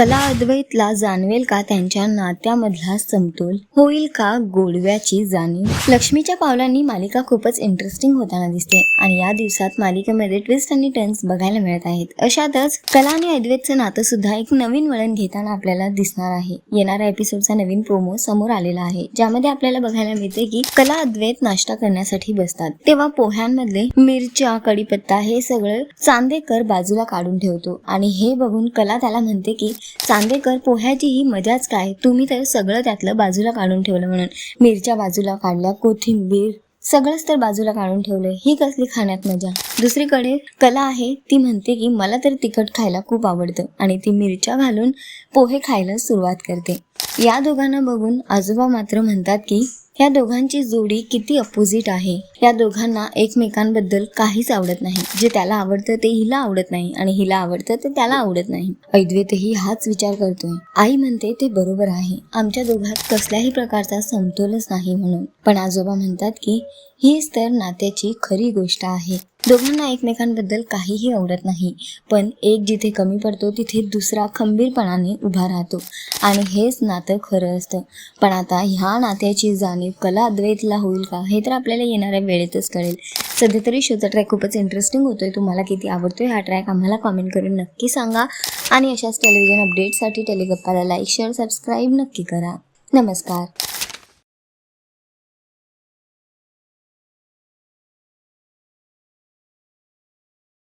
कला अद्वैतला जाणवेल का? त्यांच्या नात्यामधला समतोल होईल का? गोडव्याची जाणीव. लक्ष्मीच्या पावलांनी मालिका खूपच इंटरेस्टिंग होताना दिसते आणि या दिवसात मालिकेमध्ये ट्विस्ट आणि टर्न्स बघायला मिळत आहेत. अशातच कला आणि अद्वैतचं नातं सुद्धा एक नवीन वळण घेताना आपल्याला दिसणार आहे. येणाऱ्या एपिसोडचा नवीन प्रोमो समोर आलेला आहे ज्यामध्ये आपल्याला बघायला मिळते की कला अद्वैत नाश्ता करण्यासाठी बसतात. तेव्हा पोह्यांमधले मिरच्या कढीपत्ता हे सगळं चांदेकर बाजूला काढून ठेवतो आणि हे बघून कला त्याला म्हणते की चांदेकर पोह्याची ही मजाच काय? तुम्ही तर सगळं त्यातलं बाजूला काढून ठेवलं म्हणून. मिरच्या बाजूला काढल्या कोथिंबीर सगळंच तर बाजूला काढून ठेवलंय. ही कसली खाण्यात मजा? दुसरीकडे कला आहे ती म्हणते की मला तर तिखट खायला खूप आवडतं आणि ती मिरच्या घालून पोहे खायला सुरुवात करते. या दोघांना बघून आजोबा मात्र म्हणतात की या दोघांची जोडी किती अपोजिट आहे? या दोघांना एकमेकांबद्दल काहीच आवडत नाही. जे त्याला आवडतं ते हिला आवडत नाही आणि हिला आवडतं ते त्याला आवडत नाही. अद्वैतही हाच विचार करतोय. आई म्हणते ते बरोबर आहे. आमच्या दोघात कसल्याही प्रकारचा समतोलच नाही म्हणून. पण आजोबा म्हणतात की हीच तर नात्याची खरी गोष्ट आहे. दोघांना एकमेकांबद्दल काहीही आवडत नाही. पण एक जिथे कमी पडतो तिथे दुसरा खंबीरपणाने उभा राहतो. आणि हेच नातं खरं असतं. पण आता ह्या नात्याची जाणीव कला अद्वैतला होईल का? हे तर आपल्याला येणाऱ्या वेळेतच कळेल. सध्या तरी शोचा ट्रॅक खूपच इंटरेस्टिंग होतोय. तुम्हाला किती आवडतोय हा ट्रॅक आम्हाला कॉमेंट करून नक्की सांगा. आणि अशाच टेलिव्हिजन अपडेटसाठी टेलिगप्पाला लाईक शेअर सबस्क्राईब नक्की करा. नमस्कार.